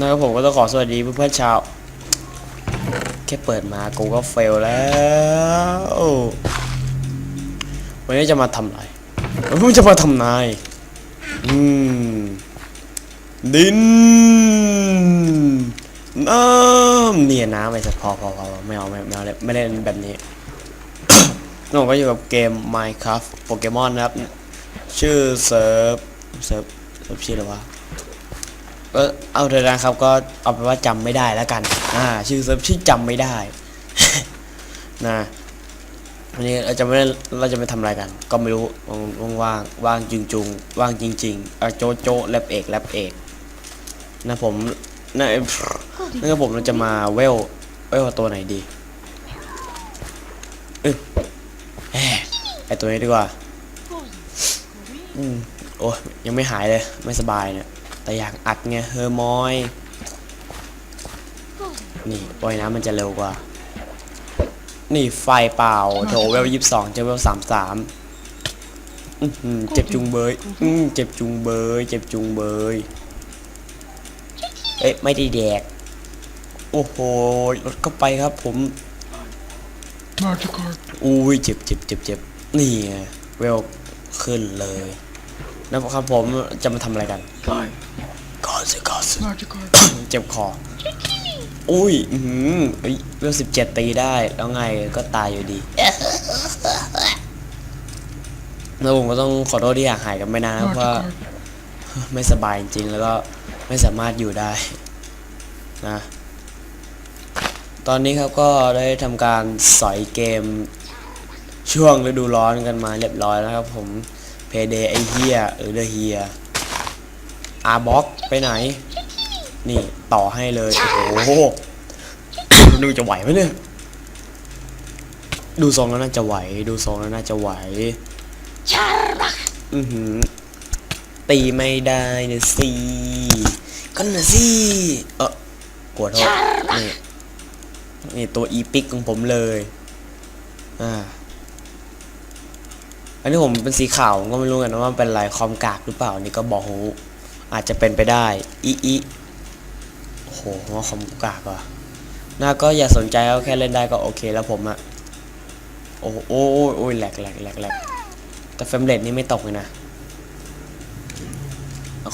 นะครับผมก็ต้องขอสวัสดีเพื่อนๆชาว แค่เปิดมากูก็เฟลแล้ว วันนี้จะมาทำอะไรผมจะมาทำนายอืมดินน้ำเนี่ยน้ำไอ้สัตว์พอพอพอไม่เอาไม่เอาไม่เล่นแบบนี้น้องก็อยู่กับเกม Minecraft โปเกมอนนะครับ ชื่อเซิร์ฟเซิร์ฟเซิร์ฟชื่ออะไรวะ ก็เอาเถอะนะครับก็เอาไปนว่าจำไม่ได้แล้วกัน อ่า ชื่อเซิร์ฟชื่อจำไม่ได้ นะวันนี้เราจะไม่เราจะไปทำอะไรกัน ก็ไม่รู้ว่างว่างว่างจริงจุงว่างจริงๆเอาโจโจแลบเอกแลบเอกนะผมนะนั่นก็ผมเราจะมาเวลเวลตัวไหนดีเอ้ยแหมไอตัวนี้ดีกว่าอืมโอ้ยยังไม่หายเลย ไม่สบายเนี่ย แต่อยากอัดไงเฮอร์มอย นี่ว่ายน้ำมันจะเร็วกว่า นี่ไฟเปล่าโถเวลยี่สิบสองเจอเวลสามสามเจ็บจุงเบยอืมเจ็บจุงเบย เจ็บจุงเบย เอ๊ะไม่ได้แดก โอ้โหรถเข้าไปครับผม Magikarp. อุ้ยเจ็บเจ็บเจ็บเจ็บนี่ไงเวลขึ้นเลย นะครับผมจะมาทำอะไรกัน Fine. ก่อนสิก่อนสิ Magikarp. เจ็บคอ อุ้ยอือหือเอ้ยเวลสิบเจ็ดตีได้ แล้วไงก็ตายอยู่ดีแล้วผมก็ต้องขอโทษที่อยากหายกันไม่นานนะเพราะว่า Magikarp. ไม่สบายจริงๆแล้วก็ไม่สามารถอยู่ได้นะตอนนี้ครับก็ได้ทำการสอยเกมช่วงฤดูร้อนกันมาเรียบร้อยแล้วครับผม เพเดไอเฮียหรือเดเฮียอาบ็อกไปไหน นี่ต่อให้เลย โอ้โหดูจะไหวไหมเนี่ย ดูทรงแล้วน่าจะไหว ดูทรงแล้วน่าจะไหวอือหือตีไม่ได้นะสิก็นะสิเออกวดโทษนี่นี่ตัวอีพิกของผมเลย อ่า อันนี้ผมเป็นสีขาวผมก็ไม่รู้กันนะว่าเป็นลายคอมกากหรือเปล่านี่ก็บอกหูอาจจะเป็นไปได้อีอีโอ้โหว่าคอมกากว่ะน่าก็อย่าสนใจก็แค่เล่นได้ก็โอเคแล้วผมอะโอ้โอ้โอ้ยแหลกแหลกแหลกแหลกแต่เฟรมเรทนี่ไม่ตกเลยนะ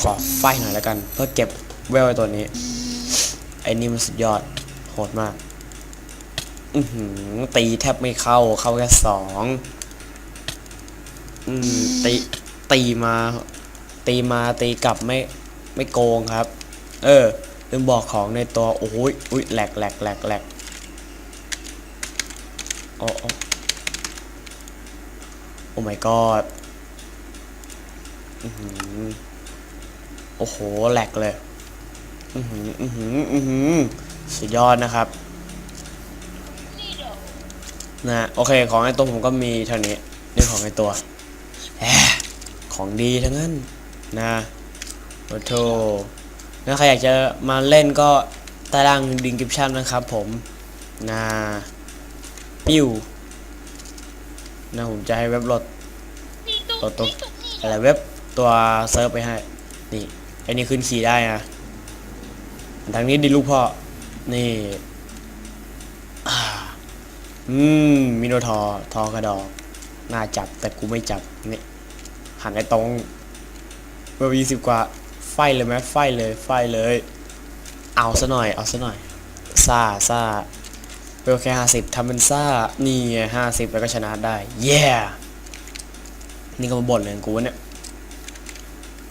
ขอไฟหน่อยแล้วกัน เพื่อเก็บเวลตัวนี้ไอ้นี่มันสุดยอดโหดมาก อือหือตีแทบไม่เข้าเข้าแค่สอง อืมตีตีมา ตีมาตีกลับไม่ไม่โกงครับ เออลืมบอกของในตัวโอ้ยอุ้ยแหลกแหลกแหลกแหลกโอ้โอ้โอ้ my god อือหือโอ้โหแหลกเลย อือหืออือหืออือหือสุดยอดนะครับนะโอเคของไอ้ตัวผมก็มีเท่านี้นี่ของไอ้ตัว ของดีทั้งนั้นนะโอ้โธนะใครอยากจะมาเล่นก็ต้ล่างดิงกิปชั่นนะครับผมนะปิ้วนะผมจะให้เว็บโหลดตัวตัวอะไรเว็บตัวเซิร์ฟไปให้ นี่ไอ้นี่ขึ้นขี่ได้นะทางนี้ดิลูกพ่อ นี่อืมมิโนทอทอกระดอกน่าจับแต่กูไม่จับนี่ หันไอ้ตรงเบอร์ยี่สิบกว่า ไฟเลยไหมไฟเลยไฟเลย เอาซะหน่อย เอาซะหน่อยซาซาเบลแค่ห้าสิบทำเป็นซานี่ห้าสิบแล้วก็ชนะได้ เย้นี่ก็มาบ่นเลยกูวะเนี่ย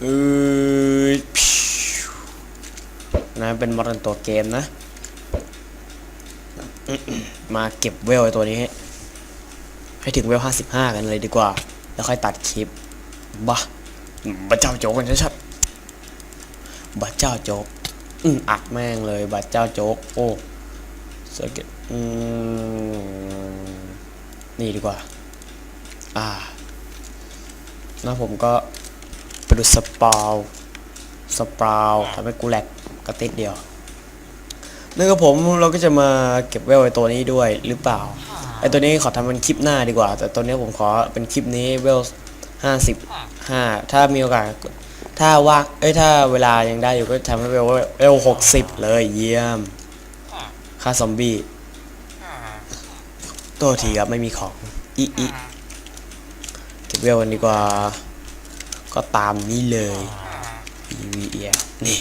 เออนะเป็นมอดตัวเกมนะ มาเก็บเวลไอตัวนี้ ให้ถึงเวลห้าสิบห้ากันเลยดีกว่า แล้วค่อยตัดคลิป บ้าบัตเจ้าโจ๊กกันชัดๆบัตเจ้าโจ๊กอืมอัดแม่งเลยบัตเจ้าโจ๊กโอ้สเก็ตอืมนี่ดีกว่า อ่าแล้วผมก็ไปดูสปาวสปาวทำให้กูแหลกกระติดเดียวนั่นก็ผมเราก็จะมาเก็บเวลไอตัวนี้ด้วยหรือเปล่าไอตัวนี้ขอทำเป็นคลิปหน้าดีกว่า แต่ตัวนี้ผมขอเป็นคลิปนี้เวล ห้าสิบห้าถ้ามีโอกาสถ้าว่างเอ้ยถ้าเวลายังได้อยู่ก็ทำให้เวลเวลหกสิบเลยเยี่ยมฆ่าซอมบี้ตัวทีครับไม่มีของอีอีเก็บเวลกันดีกว่า ก็ตามนี้เลย e v e นี่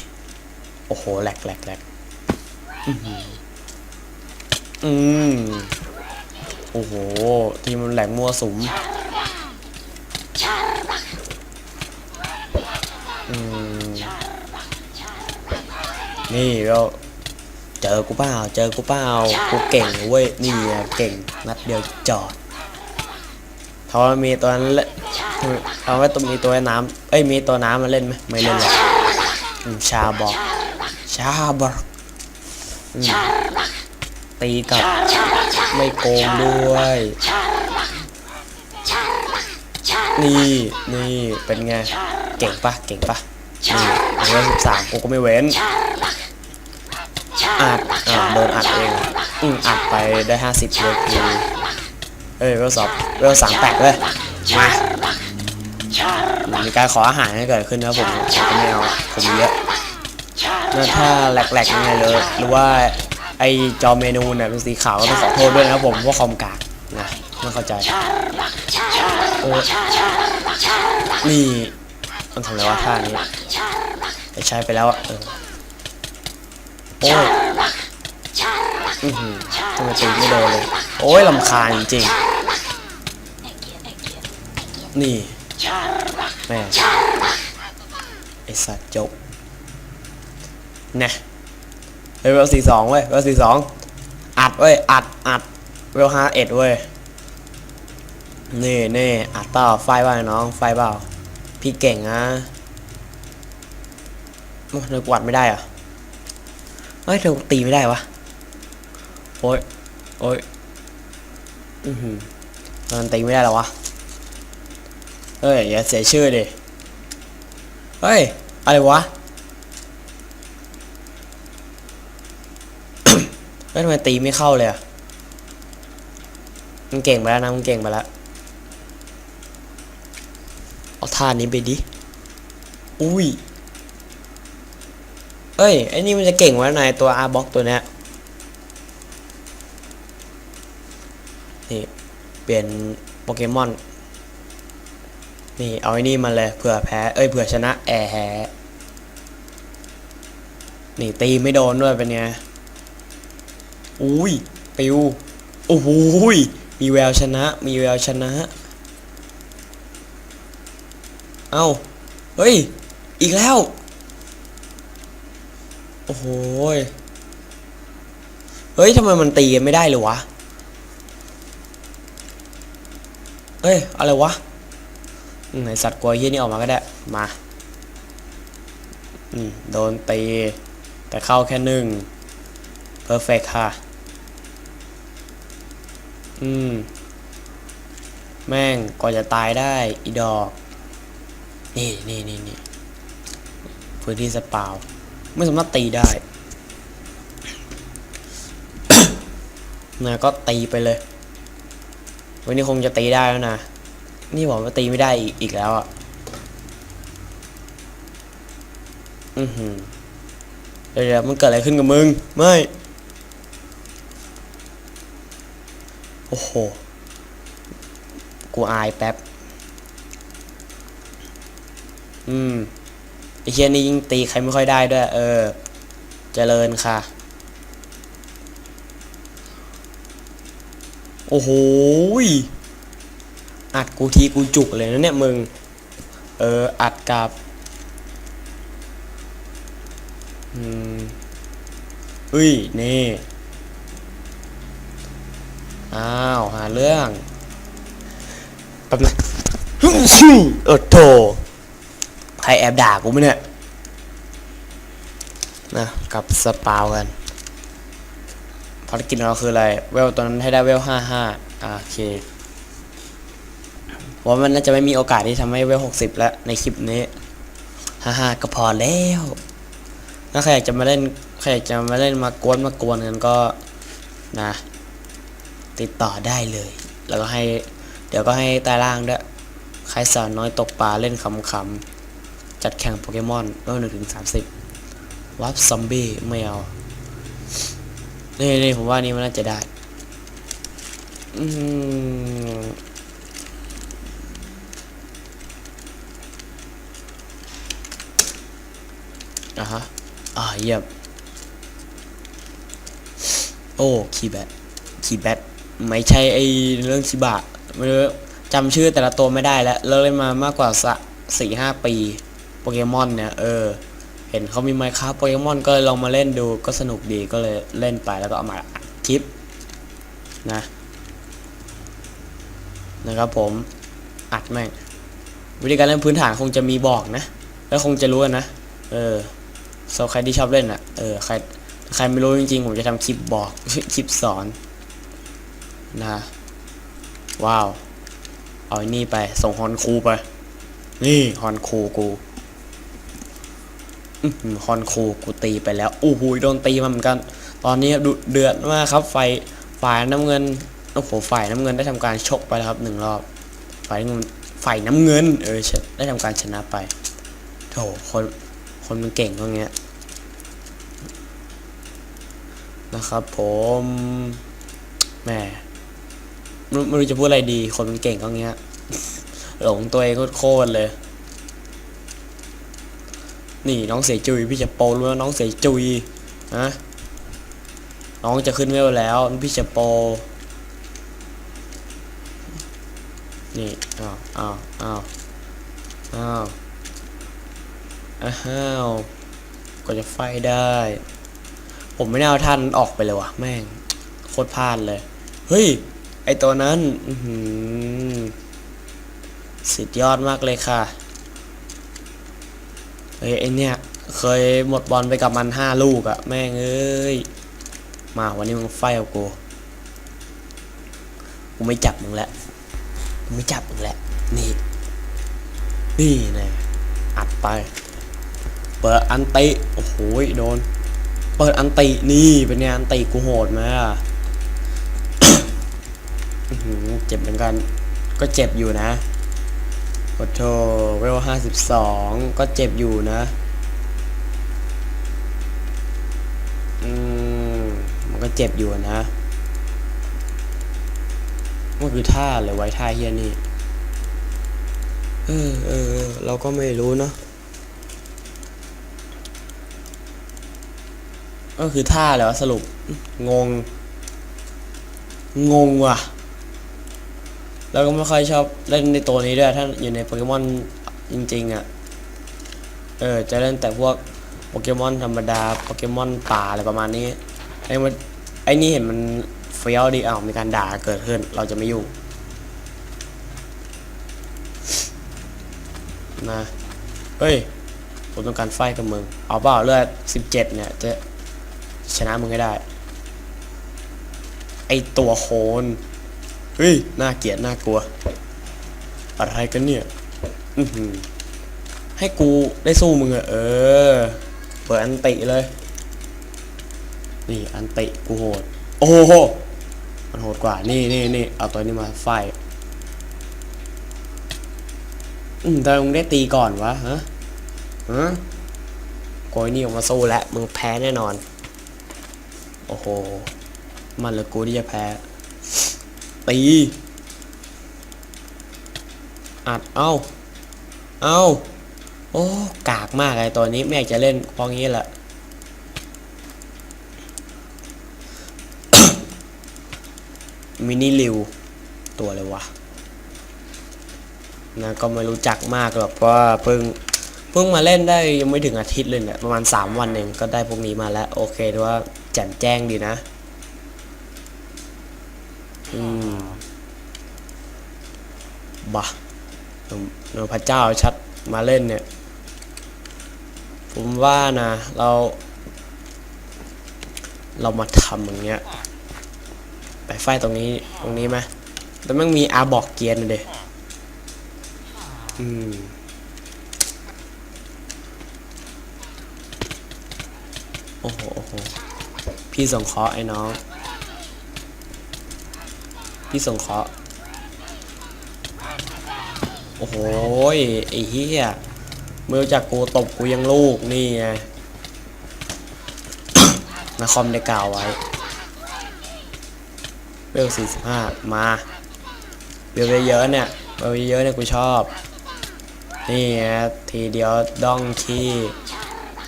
โอ้โหแหลกแหลกแหลกอื้อหืออืมโอ้โห ทีมมันแหลกมั่วสุม นี่เราเจอกูเปล่าเจอกูเปล่ากูเก่งเว้ยนี่เก่งนัดเดียวจอดถ้าว่ามีตัวนั้นเล่นเอาไว้ตัวมีตัวน้ำเอ้ยมีตัวน้ำมาเล่นไหมไม่เล่นหรอกชาบอกชาบอกตีกับไม่โกงด้วย นี่นี่เป็นไง เก่งปะเก่งปะนี่เวลสิบสามกูก็ไม่เว้นอัดอ่าโดนอัดเองอืมอัดไปได้ห้าสิบเลยคือเอ้ยเวลสอบเวลสามแปดเลยมามีการขออาหารให้เกิดขึ้นนะผมผมก็ไม่เอาผมเยอะแล้วถ้าแหลกๆยังไงเลยหรือว่าไอจอเมนูเนี่ยเป็นสีขาวก็ต้องขอโทษด้วยนะผมว่าคอมกากนะไม่เข้าใจโอ้ นี่มันทำอะไรวะท่านี้แต่ใช้ไปแล้วอะโอ้ยอือหือทำไมตีไม่โดนเลย โอ้ยลำคาญจริงนี่แม่ไอสัตว์จบนะเฮ้ยเวลสี่สองเว้ยเวลสี่สองอัดเว้ยอัดอัดเวลห้าเอ็ดเว้ย นี่นี่อัดเปล่าไฟเปล่าน้อง ไฟเปล่า พี่เก่งนะโอ้ยนึกวัดไม่ได้อะเฮ้ยเธอตีไม่ได้วะ โอ้ย โอ้ย อือหือมันตีไม่ได้หรอวะ เฮ้ย อย่าเสียชื่อดิ เฮ้ย อะไรวะเฮ้ยทำไมตีไม่เข้าเลยอะมันเก่งไปแล้วนะมันเก่งไปแล้ว เอาท่านี้ไปดิ อุ้ย เอ้ย ไอ้นี่มันจะเก่งไว้ในตัวอาร์บ็อกตัวเนี้ย นี่ เปลี่ยนโปเกมอน นี่ เอาไอ้นี่มาเลยเผื่อแพ้ เอ้ย เผื่อชนะแอร์แฮนี่ตีไม่โดนด้วยเป็นไง อุ้ย ปิว โอ้โหยมีแววชนะ มีแววชนะ เอ้าเฮ้ย อีกแล้ว โอ้โหเฮ้ยทำไมมันตีกันไม่ได้เลยวะเฮ้ย อะไรวะอืมไอสัตว์กลัวเยี่ยนี่ออกมาก็ได้ มาอืมโดนตี แต่เข้าแค่หนึ่งเพอร์เฟกค่ะ อืม แม่งก่อนจะตายได้ อีดอก นี่นี่นี่นี่พื้นที่สปาวไม่สามารถตีได้นะก็ตีไปเลย วันนี้คงจะตีได้แล้วนะ นี่บอกว่าตีไม่ได้อีกอีกแล้วอะ อือหือเดี๋ยวเดี๋ยวมันเกิดอะไรขึ้นกับมึง ไม่ โอ้โห กูอายแป๊บ อืมไอเชียนี่ยิงตีใครไม่ค่อยได้ด้วย เออ เจริญค่ะ โอ้โหอัดกูทีกูจุกเลยนะเนี่ยมึง เออ อัดกับอืมเฮ้ย นี่ อ้าว หาเรื่องแป๊บนึงเออโถ ใครแอบด่ากูไหมเนี่ยนะกับสปาวกันภารกิจของเราคืออะไร เวลตอนนั้นให้ได้เวลห้าห้าโอเคว่ามันน่าจะไม่มีโอกาสที่ทำให้เวลหกสิบแล้วในคลิปนี้ห้าห้าก็พอแล้วถ้าใครอยากจะมาเล่นใครอยากจะมาเล่นมากวนมากวนกันก็นะ ติดต่อได้เลย แล้วก็ให้ เดี๋ยวก็ให้ใต้ล่างด้วย ใครสาวน้อยตกปลาเล่นคำๆ จัดแข่งโปเกมอนเออหนึ่งถึงสามสิบวับซอมบี้ไม่เอานี่นี่ผมว่านี่มันน่าจะได้อืมอะฮะ อ่าเยี่ยมโอ้ คีแบทคีแบทไม่ใช่ไอเรื่องชิบะไม่รู้จำชื่อแต่ละตัวไม่ได้แล้ว เลิกเล่นมามากกว่าสะสี่ห้าปี โปเกมอนเนี่ยเออเห็นเขามีไมค์ครับโปเกมอนก็เลยลองมาเล่นดูก็สนุกดีก็เลยเล่นไปแล้วก็เอามาอัดคลิปนะนะครับผมอัดแม่งวิธีการเล่นพื้นฐานคงจะมีบอกนะ แล้วคงจะรู้นะ เออสำหรับใครที่ชอบเล่นอะ เออใครใครไม่รู้จริงๆผมจะทำคลิปบอกคลิปสอนนะว้าว เอาไอ้นี่ไป ส่งฮอนคูไป นี่ฮอนคูกู อื้อหือฮอนคูกูตีไปแล้วโอ้โหโดนตีมาเหมือนกัน ตอนนี้ดุเดือดมากครับ ไฟฝ่ายน้ำเงินโอ้โหฝ่ายน้ำเงินได้ทำการชกไปแล้วครับหนึ่งรอบฝ่ายน้ำเงินฝ่ายน้ำเงิน เออได้ทำการชนะไปโถคนคนมันเก่งตรงเนี้ยนะครับ ผมแหม่ไม่รู้จะพูดอะไรดี คนมันเก่งตรงเนี้ย หลงตัวเองโคตรเลย นี่น้องเสยจุยพี่จะโปรู้แล้วน้องเสยจุยฮะน้องจะขึ้นเวลแล้วพี่จะโปนี่อ้าวอ้าวอ้าวอ้าวอ้าวก็จะไฟได้ ผมไม่ได้เอาท่านออกไปเลยว่ะ แม่ง โคตรพลาดเลย เฮ้ย ไอตัวนั้นสุดยอดมากเลยค่ะ เฮ้ยไอเนี่ยเคยหมดบอลไปกับมันห้าลูกอะแม่งเอ้ย มาวันนี้มึงไฟเอากู กูไม่จับมึงแล้วกูไม่จับมึงแล้วนี่ นี่น่อัดไป เปิดอันติ โอ้โหโดน เปิดอันตินี่เป็นไงอันติกูโหดไหมอะหือเจ็บเหมือนกัน ก็เจ็บอยู่นะ โอ้โธเวลห้าสิบสองก็เจ็บอยู่นะ อืม มันก็เจ็บอยู่นะ มันคือท่าเลยไว้ท่าเฮียนี่ เออเออ เราก็ไม่รู้เนาะ ก็คือท่าเลยวสรุป งง งงว่ะ แล้วก็ไม่ค่อยชอบเล่นในตัวนี้ด้วย ถ้าอยู่ในโปเกมอนจริงๆอะ่ะ เออ จะเล่นแต่พวกโปเกมอนธรรมดา โปเกมอนป่าอะไรประมาณนี้ ไอ้มันไอ้นี่เห็นมันเฟี้ยวดีอ้าวมีการด่าเกิดขึ้น เราจะไม่ยุ่งนะ เฮ้ย ผมต้องการไฟกับมึง เอาเปล่าเลือดสิบเจ็ดเนี่ยจะชนะมึงให้ได้ ไอตัวโคน เฮ้ย น่าเกลียด น่ากลัว อะไรกันเนี่ย อืให้กูได้สู้มึงอะเออ เปิดอันติเลย นี่อันติกูโหด โอ้โห มันโหดกว่า นี่นี่นี่เอาตัวนี้มาไฟอืมแต่มึงได้ตีก่อนวะฮะฮะโกยนี่ออกมาสู้แล้วมึงแพ้แน่นอน โอ้โห มันหรือกูที่จะแพ้ ตีอัดเอ้าเอ้าโอ้กากมากไอ้ตัวนี้ไม่จะเล่นพราะงี้แหละมินิลิวตัวเลยวะนะก็ไม่รู้จักมากหรอกเพราะว่าเพิ่งเพิ่งมาเล่นได้ยังไม่ถึงอาทิตย์เลยเนี่ยประมาณ 3 วันเองก็ได้พวกนี้มาแล้ว โอเคถือว่าแจ่มแจ้งดีนะ อืม บ้าเนพระเจ้าชัดมาเล่นเนี่ย ผมว่านะ เรา เรามาทำอย่างเงี้ย ไปไฟตรงนี้ตรงนี้ไหมแต่มันมีอาบอกเกียร์นะเด็อืมโอ้โหโอ้โห พี่ส่งเคาะไอ้น้อง พี่ส่งเคาะ โอ้โหไอ้เหี้ยม่รู้จักกูตบกูยังลูกนี่ไงนาคอมได้กล่าวไว้เวลสี่สิบห้ามาเวลเยอะเนี่ยเวลเยอะเนี่ยกูชอบ นี่ไงทีเดียวด้องขี้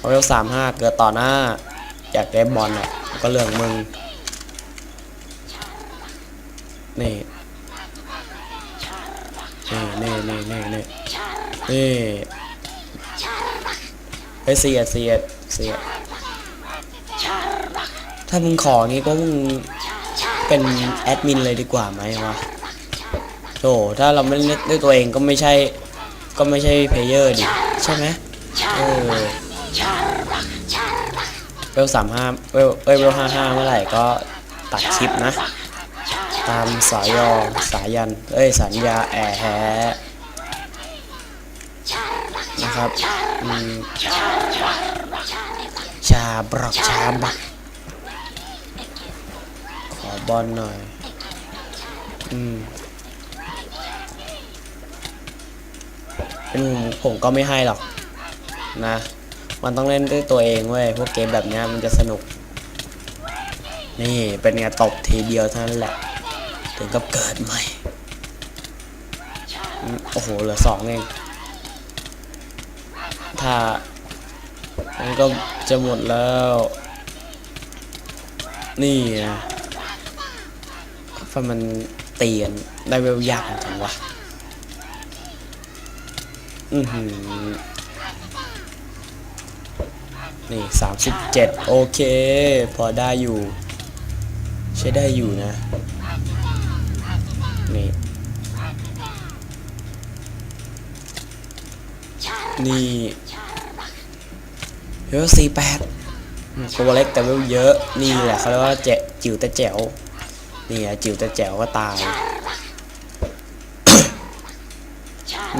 เวลสามห้าเกิดต่อหน้า อยากได้บอลอะก็เรื่องมึง นี่ นี่นี่นี่นี่นี่นี่ไอยเสียดเสียดเสียดถ้ามึงของี้ก็มึงเป็นแอดมินเลยดีกว่าไหมวะโธ่ถ้าเราไม่เล่นด้วยตัวเองก็ไม่ใช่ ก็ไม่ใช่เพลเยอร์ดิ ใช่ไหมเออเวลสามห้าเวลเอ้ยเวลห้าห้าเมื่อไหร่ก็ตัดคลิปนะ ตามสายอสายัน เอ้ย สัญญาแอร์แฮนะครับชาบรอกชาบักขอบอลหน่อย อืมเป็นผมก็ไม่ให้หรอกนะ มันต้องเล่นด้วยตัวเองเว้ย พวกเกมแบบนี้มันจะสนุก นี่เป็นไงตบทีเดียวเท่านั้นแหละ ถึงกับเกิดใหม่ โอ้โห เหลือสองเอง ถ้ามันก็จะหมดแล้ว นี่นะฟันมันเตียน ได้เวลยากจังวะ อือหือ นี่สามสิบเจ็ดโอเค พอได้อยู่ ใช้ได้อยู่นะ นี่ นี่เวลสี่แปดตัวเล็กแต่เวลเยอะ นี่แหละเขาเรียกว่าเจจิ๋วแต่แจ๋ว นี่อะจิ๋วแต่แจ๋วก็ตาย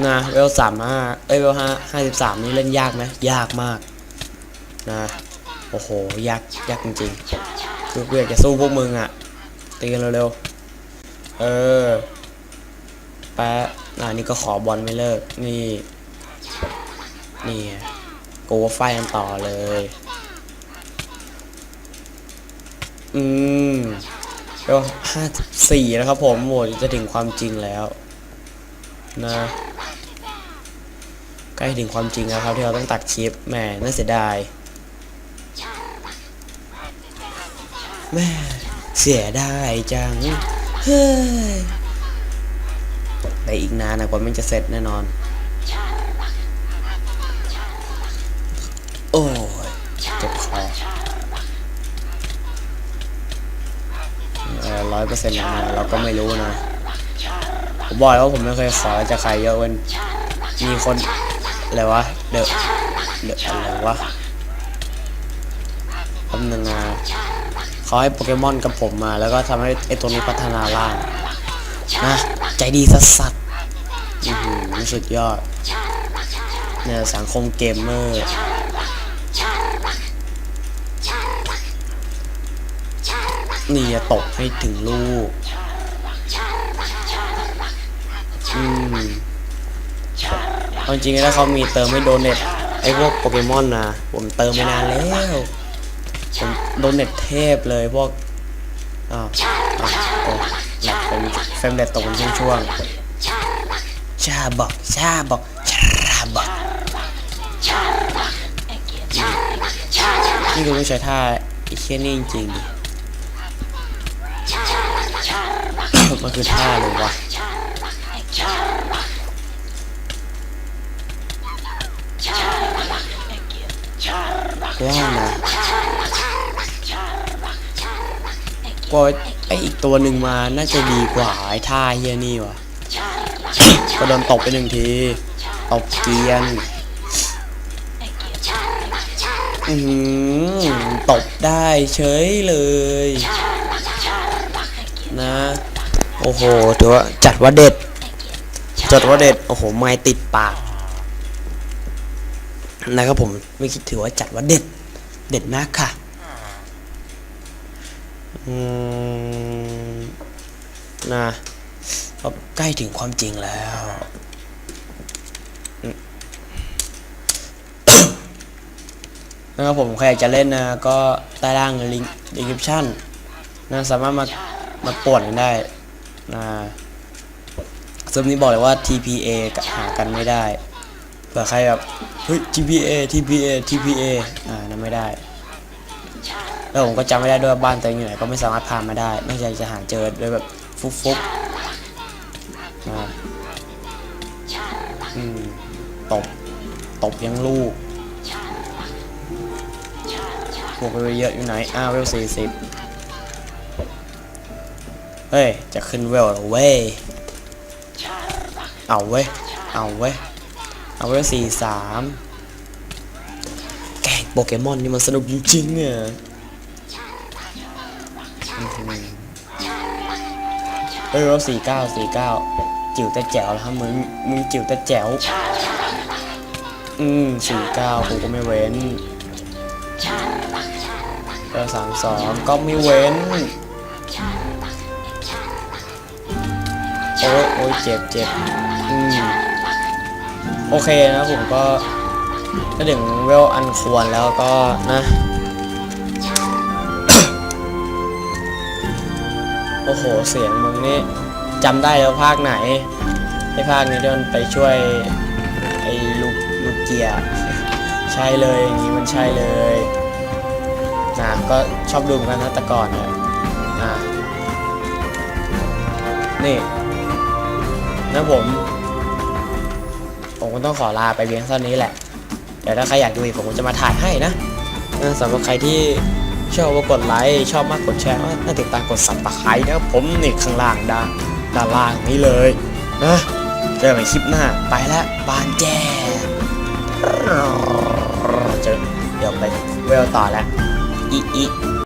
นะเวลสามห้าเอ้ยเวลห้าห้าสิบสามนี่เล่นยากไหมยากมาก นะ โอ้โห ยาก ยากจริงๆคือกูอยากจะสู้พวกมึงอะตีกันเร็วๆ เออ แปะอ่านี่ก็ขอบอลไม่เลิก นี่ นี่ไงกูว่าไฟกันต่อเลย อืมก็ห้าสี่แล้วครับผมโหมดจะถึงความจริงแล้ว นะใกล้ถึงความจริงแล้วครับที่เราต้องตัดคลิปแหมน่าเสียดายแม่เสียดายจัง เฮ้ยแต่อีกนานนะกว่ามันจะเสร็จแน่นอน โอ้ยเจ็บคอร้อยเปอร์เซ็นต์นะเราก็ไม่รู้นะ ผมบอกแล้วว่าผมไม่เคยขอจากใครเยอะเว้นมีคนอะไรวะ เดอะเดอะอะไรวะคำหนึ่งอะ เขาให้โปเกมอนกับผมมา แล้วก็ทำให้ไอตัวนี้พัฒนาล่างนะใจดีสัสสัสอือหือสุดยอดเนี่ยสังคมเกมเมอร์นี่ตกให้ถึงลูก อืมเอจริงๆถ้าเขามีเติมไม่โดเน็ตไอ้พวกโปเกมอนนะผมเติมไปนานแล้ว ผมโดนเน็ตเทพเลยพวกอ้าวอ้าวโอ้หนักเป็นเฟรมเรทตกเป็นช่วงๆชาบอกชาบอกชาบอกนี่คือไม่ใช้ท่าไอ้เชี่ยนี่จริงๆดิมันคือท่าเลยวะว่นะ กว่าไออีกตัวหนึ่งมาน่าจะดีกว่าไอ้ท่าเฮียนี่วะก็โดนตบไปหนึ่งทีตบเกรียนอือหือตบได้เฉยเลย นะ โอ้โหถือว่าจัดว่าเด็ด จัดว่าเด็ด โอ้โห ไม้ติดปาก นะครับผม ไม่คิดถือว่าจัดว่าเด็ด เด็ดมากค่ะ อืมนะก็ใกล้ถึงความจริงแล้วนะครับผมใครอยากจะเล่นนะก็ใต้ล่างลิงก์ดีคริปชั่นนะสามารถมามาป่วนกันได้นะเซิร์ฟนี้บอกเลยว่า TPA หากันไม่ได้เผื่อใครแบบเฮ้ย TPA TPA TPA อ่านั่นไม่ได้ แล้วผมก็จำไม่ได้ด้วยว่าบ้านตัวเองอยู่ไหนก็ไม่สามารถพามาได้นอกจากจะหาเจอด้วยแบบฟุกฟุกๆนะอืมตบ ตบยังลูกพวกไปเยอะอยู่ไหน อ้าวเวลสี่สิบเฮ้ย จะขึ้นเวลเหรอเว้ย เอาเว้ย เอาเว้ย เอาเวลสี่สามแกงโปเกมอนนี่มันสนุกจริงๆอะอื้อหือเฮ้ย เวลสี่เก้าสี่เก้าจิ๋วแต่แจ๋วแล้วครับมึงมึงจิ๋วแต่แจ๋วอืมสี่เก้ากูก็ไม่เว้นเออสามสองก็ไม่เว้นโอ้ยโอ้ยเจ็บเจ็บอืมโอเคนะผมก็ถ้าถึงเวลอันควรแล้วก็นะ โอ้โห เสียงมึงนี่จำได้แล้วภาคไหนไอ้ภาคนี้เดินไปช่วยไอ้ลูกลูกเกียร์ใช่เลยอย่างนี้มันใช่เลยนะก็ชอบดูเหมือนกันนะแต่ก่อนเนี่ยนะนี่นะผม ผมก็ต้องขอลาไปเพียงเท่านี้แหละ เดี๋ยวถ้าใครอยากดูอีกผมก็จะมาถ่ายให้นะสำหรับใครที่ ชอบก็กดไลค์ชอบมากกดแชร์น่าติดตามกดสับตะไคร้นะครับผมนี่ข้างล่างด้านด้านล่างนี้เลยนะเจอกันใหม่คลิปหน้าไปแล้วบานแจเจอเดี๋ยวไปเวลต่อแล้วอีอี